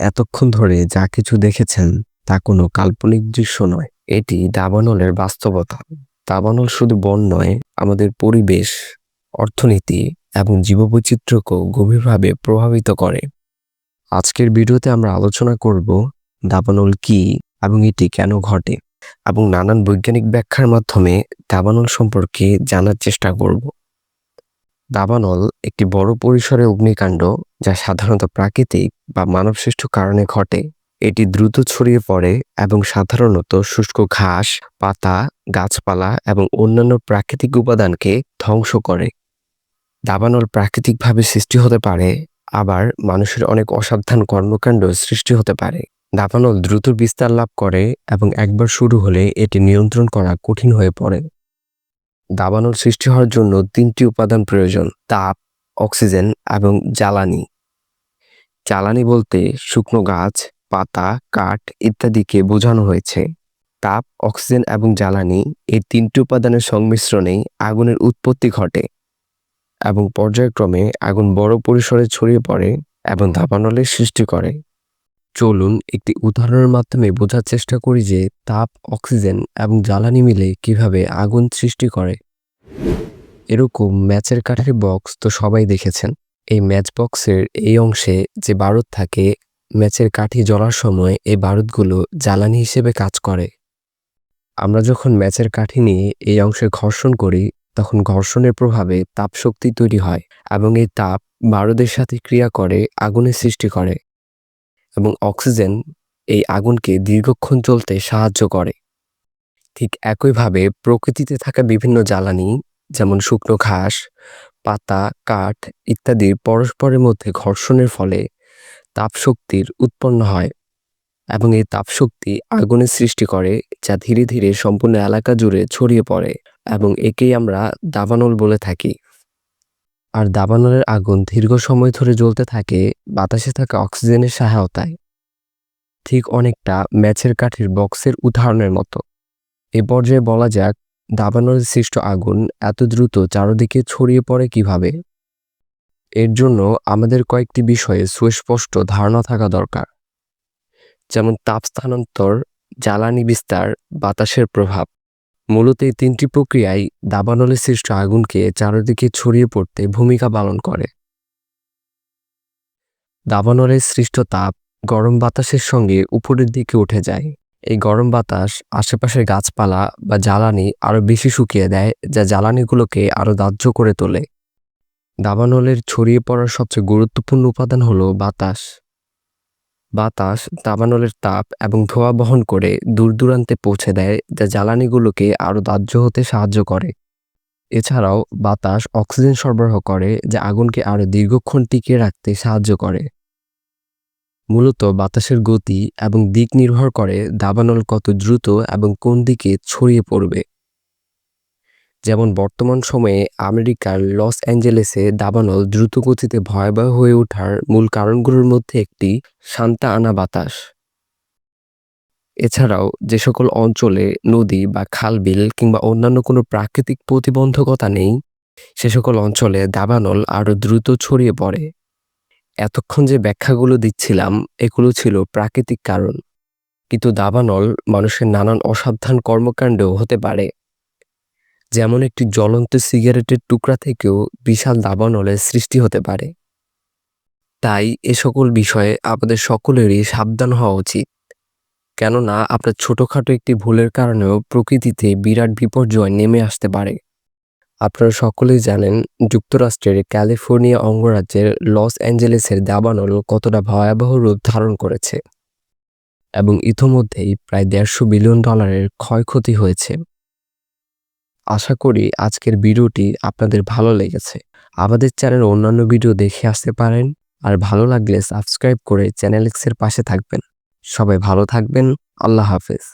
এতক্ষণ ধরে যা কিছু দেখেছেন তা কোনো কাল্পনিক দৃশ্য নয়। এটি দাবানলের বাস্তবতা। দাবানল শুধু বন নয়, আমাদের পরিবেশ, অর্থনীতি এবং জীববৈচিত্র্যকেও গভীরভাবে প্রভাবিত করে। আজকের ভিডিওতে আমরা আলোচনা করব দাবানল কি এবং এটি কেন ঘটে এবং নানান বৈজ্ঞানিক ব্যাখ্যার মাধ্যমে দাবানল সম্পর্কে জানার চেষ্টা করব। দাবানল একটি বড় পরিসরে অগ্নিকাণ্ড যা সাধারণত প্রাকৃতিক বা মানবসৃষ্ট কারণে ঘটে। এটি দ্রুত ছড়িয়ে পড়ে এবং সাধারণত শুষ্ক ঘাস, পাতা, গাছপালা এবং অন্যান্য প্রাকৃতিক উপাদানকে ধ্বংস করে। দাবানল প্রাকৃতিকভাবে সৃষ্টি হতে পারে, আবার মানুষের অনেক অসাবধান কর্মকাণ্ড সৃষ্টি হতে পারে। দাবানল দ্রুত বিস্তার লাভ করে এবং একবার শুরু হলে এটি নিয়ন্ত্রণ করা কঠিন হয়ে পড়ে। দাবানল সৃষ্টি হওয়ার জন্য তিনটি উপাদান প্রয়োজন, তাপ, অক্সিজেন এবং জ্বালানি। জ্বালানি বলতে শুকনো গাছ, পাতা, কাঠ ইত্যাদিকে বোঝানো হয়েছে। তাপ, অক্সিজেন এবং জ্বালানি এই তিনটি উপাদানের সংমিশ্রণে আগুনের উৎপত্তি ঘটে এবং পর্যায়ক্রমে আগুন বড় পরিসরে ছড়িয়ে পড়ে এবং দাবানলের সৃষ্টি করে। চলুন একটি উদাহরণের মাধ্যমে বোঝার চেষ্টা করি যে তাপ, অক্সিজেন এবং জ্বালানি মিলে কীভাবে আগুন সৃষ্টি করে। এরকম ম্যাচের কাঠের বক্স তো সবাই দেখেছেন। এই ম্যাচ বক্সের এই অংশে যে বারুদ থাকে, ম্যাচের কাঠি জ্বলার সময় এই বারুদগুলো জ্বালানি হিসেবে কাজ করে। আমরা যখন ম্যাচের কাঠি নিয়ে এই অংশে ঘর্ষণ করি, তখন ঘর্ষণের প্রভাবে তাপশক্তি তৈরি হয় এবং এই তাপ বারুদের সাথে ক্রিয়া করে, আগুনের সৃষ্টি করে। এবং অক্সিজেন এই আগুনকে দীর্ঘক্ষণ চলতে সাহায্য করে। ঠিক একইভাবে প্রকৃতিতে থাকা বিভিন্ন জ্বালানি, যেমন শুকনো ঘাস, পাতা, কাঠ ইত্যাদির পরস্পরের মধ্যে ঘর্ষণের ফলে তাপশক্তির উৎপন্ন হয় এবং এই তাপশক্তি আগুনের সৃষ্টি করে, যা ধীরে ধীরে সম্পূর্ণ এলাকা জুড়ে ছড়িয়ে পড়ে এবং একেই আমরা দাবানল বলে থাকি। আর দাবানলের আগুন দীর্ঘ সময় ধরে জ্বলতে থাকে, বাতাসে থাকা অক্সিজেনের সহায়তায়। ঠিক অনেকটা ম্যাচের কাঠের বক্সের উদাহরণের মতো। এ পর্যায়ে বলা যাক, দাবানলের সৃষ্ট আগুন এত দ্রুত চারদিকে ছড়িয়ে পড়ে কীভাবে? এর জন্য আমাদের কয়েকটি বিষয়ে সুস্পষ্ট ধারণা থাকা দরকার। যেমন তাপ স্থানান্তর, জ্বালানি বিস্তার, বাতাসের প্রভাব। মূলত এই তিনটি প্রক্রিয়ায় দাবানলে সৃষ্ট আগুনকে চারদিকে ছড়িয়ে পড়তে ভূমিকা পালন করে। দাবানলের সৃষ্ট তাপ গরম বাতাসের সঙ্গে উপরের দিকে উঠে যায়। এই গরম বাতাস আশেপাশের গাছপালা বা জ্বালানি আরও বেশি শুকিয়ে দেয়, যা জ্বালানিগুলোকে আরও দাহ্য করে তোলে। দাবানলের ছড়িয়ে পড়ার সবচেয়ে গুরুত্বপূর্ণ উপাদান হলো বাতাস। বাতাস দাবানলের তাপ এবং ধোঁয়া বহন করে দূর দূরান্তে পৌঁছে দেয়, যা জ্বালানিগুলোকে আরও দাহ্য হতে সাহায্য করে। এছাড়াও বাতাস অক্সিজেন সরবরাহ করে, যা আগুনকে আরও দীর্ঘক্ষণ টিকিয়ে রাখতে সাহায্য করে। মূলত বাতাসের গতি এবং দিক নির্ভর করে দাবানল কত দ্রুত এবং কোন দিকে ছড়িয়ে পড়বে। যেমন বর্তমান সময়ে আমেরিকার লস অ্যাঞ্জেলেসে দাবানল দ্রুত গতিতে ভয়াবহ হয়ে ওঠার মূল কারণগুলোর মধ্যে একটি, শান্তা আনা বাতাস। এছাড়াও যে সকল অঞ্চলে নদী বা খালবিল কিংবা অন্যান্য কোনো প্রাকৃতিক প্রতিবন্ধকতা নেই, সে সকল অঞ্চলে দাবানল আরও দ্রুত ছড়িয়ে পড়ে। এতক্ষণ যে ব্যাখ্যাগুলো দিচ্ছিলাম, এগুলো ছিল প্রাকৃতিক কারণ। কিন্তু দাবানল মানুষের নানান অসাবধান কর্মকাণ্ডেও হতে পারে। যেমন একটি জ্বলন্ত সিগারেটের টুকরা থেকেও বিশাল দাবানলের সৃষ্টি হতে পারে। তাই এ সকল বিষয়ে আমাদের সকলেরই সাবধান হওয়া উচিত। কেননা, আপনার ছোটোখাটো একটি ভুলের কারণেও প্রকৃতিতে বিরাট বিপর্যয় নেমে আসতে পারে। আপনারা সকলেই জানেন, যুক্তরাষ্ট্রের ক্যালিফোর্নিয়া অঙ্গরাজ্যের লস অ্যাঞ্জেলেসের দাবানল কতটা ভয়াবহ রূপ ধারণ করেছে এবং ইতোমধ্যেই প্রায় দেড়শো বিলিয়ন ডলারের ক্ষয়ক্ষতি হয়েছে। আশা করি আজকের ভিডিওটি আপনাদের ভালো লেগেছে। আমাদের চ্যানেল অন্যান্য ভিডিও দেখে আসতে পারেন। আর ভালো লাগলে সাবস্ক্রাইব করে চ্যানেল এক্সের পাশে থাকবেন। সবাই ভালো থাকবেন। আল্লাহ হাফেজ।